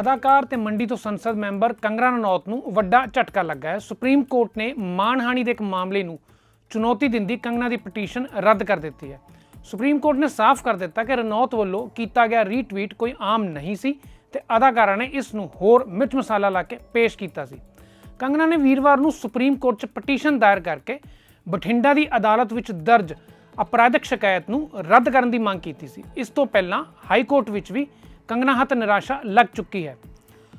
ਅਦਾਕਾਰ ਤੇ ਮੰਡੀ ਤੋਂ ਸੰਸਦ ਮੈਂਬਰ ਕੰਗਨਾ ਰਣੌਤ ਨੂੰ ਵੱਡਾ ਝਟਕਾ ਲੱਗਾ ਹੈ। ਸੁਪਰੀਮ ਕੋਰਟ ਨੇ ਮਾਨਹਾਨੀ ਦੇ ਇੱਕ ਮਾਮਲੇ ਨੂੰ ਚੁਣੌਤੀ ਦਿੰਦੀ ਕੰਗਨਾ ਦੀ ਪਟੀਸ਼ਨ ਰੱਦ ਕਰ ਦਿੱਤੀ ਹੈ। ਸੁਪਰੀਮ ਕੋਰਟ ਨੇ ਸਾਫ਼ ਕਰ ਦਿੱਤਾ ਕਿ ਰਣੌਤ ਵੱਲੋਂ ਕੀਤਾ ਗਿਆ ਰੀਟਵੀਟ ਕੋਈ ਆਮ ਨਹੀਂ ਸੀ ਤੇ ਅਦਾਕਾਰਾ ਨੇ ਇਸ ਨੂੰ ਹੋਰ ਮਿਰਚ ਮਸਾਲਾ ਲਾ ਕੇ ਪੇਸ਼ ਕੀਤਾ ਸੀ। ਕੰਗਨਾ ਨੇ ਵੀਰਵਾਰ ਨੂੰ ਸੁਪਰੀਮ ਕੋਰਟ 'ਚ ਪਟੀਸ਼ਨ ਦਾਇਰ ਕਰਕੇ ਬਠਿੰਡਾ ਦੀ ਅਦਾਲਤ ਵਿੱਚ ਦਰਜ ਅਪਰਾਧਿਕ ਸ਼ਿਕਾਇਤ ਨੂੰ ਰੱਦ ਕਰਨ ਦੀ ਮੰਗ ਕੀਤੀ ਸੀ। ਇਸ ਤੋਂ ਪਹਿਲਾਂ ਹਾਈ ਕੋਰਟ ਵਿੱਚ ਵੀ ਕੰਗਨਾ ਹੱਥ ਨਿਰਾਸ਼ਾ ਲੱਗ ਚੁੱਕੀ ਹੈ।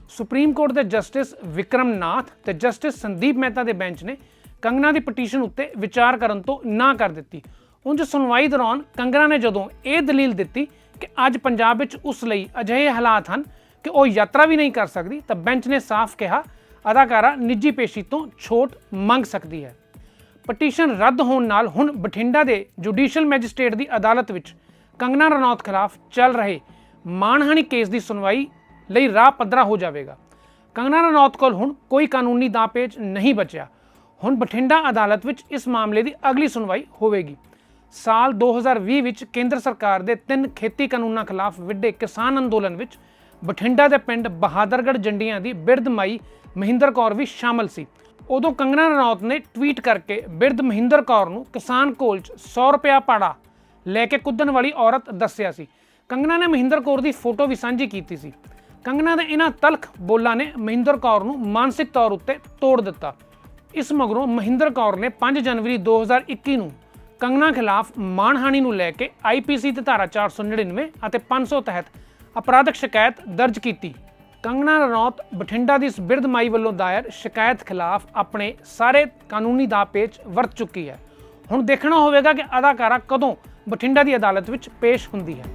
ਸੁਪਰੀਮ ਕੋਰਟ ਦੇ ਜਸਟਿਸ ਵਿਕਰਮ ਨਾਥ ਤੇ ਜਸਟਿਸ ਸੰਦੀਪ ਮਹਿਤਾ ਦੇ ਬੈਂਚ ਨੇ ਕੰਗਨਾ ਦੀ ਪਟੀਸ਼ਨ ਉੱਤੇ ਵਿਚਾਰ ਕਰਨ ਤੋਂ ਨਾ ਕਰ ਦਿੱਤੀ। ਉਂਝ ਸੁਣਵਾਈ ਦੌਰਾਨ ਕੰਗਨਾ ਨੇ ਜਦੋਂ ਇਹ ਦਲੀਲ ਦਿੱਤੀ ਕਿ ਅੱਜ ਪੰਜਾਬ ਵਿੱਚ ਉਸ ਲਈ ਅਜਿਹੇ ਹਾਲਾਤ ਹਨ ਕਿ ਉਹ ਯਾਤਰਾ ਵੀ ਨਹੀਂ ਕਰ ਸਕਦੀ, ਤਾਂ ਬੈਂਚ ਨੇ ਸਾਫ਼ ਕਿਹਾ, ਅਦਾਕਾਰਾ ਨਿੱਜੀ ਪੇਸ਼ੀ ਤੋਂ ਛੋਟ ਮੰਗ ਸਕਦੀ ਹੈ। ਪਟੀਸ਼ਨ ਰੱਦ ਹੋਣ ਨਾਲ ਹੁਣ ਬਠਿੰਡਾ ਦੇ ਜੁਡੀਸ਼ੀਅਲ ਮੈਜਿਸਟ੍ਰੇਟ ਦੀ ਅਦਾਲਤ ਵਿੱਚ ਕੰਗਨਾ ਰਣੌਤ ਖਿਲਾਫ ਚੱਲ ਰਹੇ ਮਾਨਹਾਨੀ ਕੇਸ ਦੀ ਸੁਣਵਾਈ ਲਈ ਰਾਹ ਪੱਧਰਾ ਹੋ ਜਾਵੇਗਾ। ਕੰਗਨਾ ਰਣੌਤ ਕੋਲ ਹੁਣ ਕੋਈ ਕਾਨੂੰਨੀ ਦਾਅਪੇਚ ਨਹੀਂ ਬਚਿਆ। ਹੁਣ ਬਠਿੰਡਾ ਅਦਾਲਤ ਵਿੱਚ ਇਸ ਮਾਮਲੇ ਦੀ ਅਗਲੀ ਸੁਣਵਾਈ ਹੋਵੇਗੀ। ਸਾਲ 2020 ਵਿੱਚ ਕੇਂਦਰ ਸਰਕਾਰ ਦੇ ਤਿੰਨ ਖੇਤੀ ਕਾਨੂੰਨਾਂ ਖਿਲਾਫ ਵਿੱਢੇ ਕਿਸਾਨ ਅੰਦੋਲਨ ਵਿੱਚ ਬਠਿੰਡਾ ਦੇ ਪਿੰਡ ਬਹਾਦਰਗੜ੍ਹ ਜੰਡੀਆਂ ਦੀ ਬਿਰਧ ਮਾਈ ਮਹਿੰਦਰ ਕੌਰ ਵੀ ਸ਼ਾਮਲ ਸੀ। ਉਦੋਂ ਕੰਗਨਾ ਰਣੌਤ ਨੇ ਟਵੀਟ ਕਰਕੇ ਬਿਰਧ ਮਹਿੰਦਰ ਕੌਰ ਨੂੰ ਕਿਸਾਨ ਕੋਲ 'ਚ 100 ਰੁਪਿਆ ਪਾੜਾ ਲੈ ਕੇ ਕੁੱਦਣ ਵਾਲੀ ਔਰਤ ਦੱਸਿਆ ਸੀ। ਕੰਗਨਾ ਨੇ ਮਹਿੰਦਰ ਕੌਰ ਦੀ ਫੋਟੋ ਵੀ ਸਾਂਝੀ ਕੀਤੀ ਸੀ। ਕੰਗਨਾ ਦੇ ਇਹਨਾਂ ਤਲਖ ਬੋਲਾਂ ਨੇ ਮਹਿੰਦਰ ਕੌਰ ਨੂੰ ਮਾਨਸਿਕ ਤੌਰ ਉੱਤੇ ਤੋੜ ਦਿੱਤਾ। ਇਸ ਮਗਰੋਂ ਮਹਿੰਦਰ ਕੌਰ ਨੇ 5 ਜਨਵਰੀ 2021 ਨੂੰ ਕੰਗਨਾ ਖਿਲਾਫ ਮਾਨਹਾਨੀ ਨੂੰ ਲੈ ਕੇ ਆਈਪੀਸੀ ਤੇ ਧਾਰਾ 499 ਅਤੇ 500 ਤਹਿਤ ਅਪਰਾਧਿਕ ਸ਼ਿਕਾਇਤ ਦਰਜ ਕੀਤੀ। ਕੰਗਨਾ ਰਣੌਤ ਬਠਿੰਡਾ ਦੀ ਇਸ ਬਿਰਧ ਮਾਈ ਵੱਲੋਂ ਦਾਇਰ ਸ਼ਿਕਾਇਤ ਖਿਲਾਫ ਆਪਣੇ ਸਾਰੇ ਕਾਨੂੰਨੀ ਦਾ ਪੇਚ ਵਰਤ ਚੁੱਕੀ ਹੈ। ਹੁਣ ਦੇਖਣਾ ਹੋਵੇਗਾ ਕਿ ਅਦਾਕਾਰਾ ਕਦੋਂ ਬਠਿੰਡਾ ਦੀ ਅਦਾਲਤ ਵਿੱਚ ਪੇਸ਼ ਹੁੰਦੀ ਹੈ।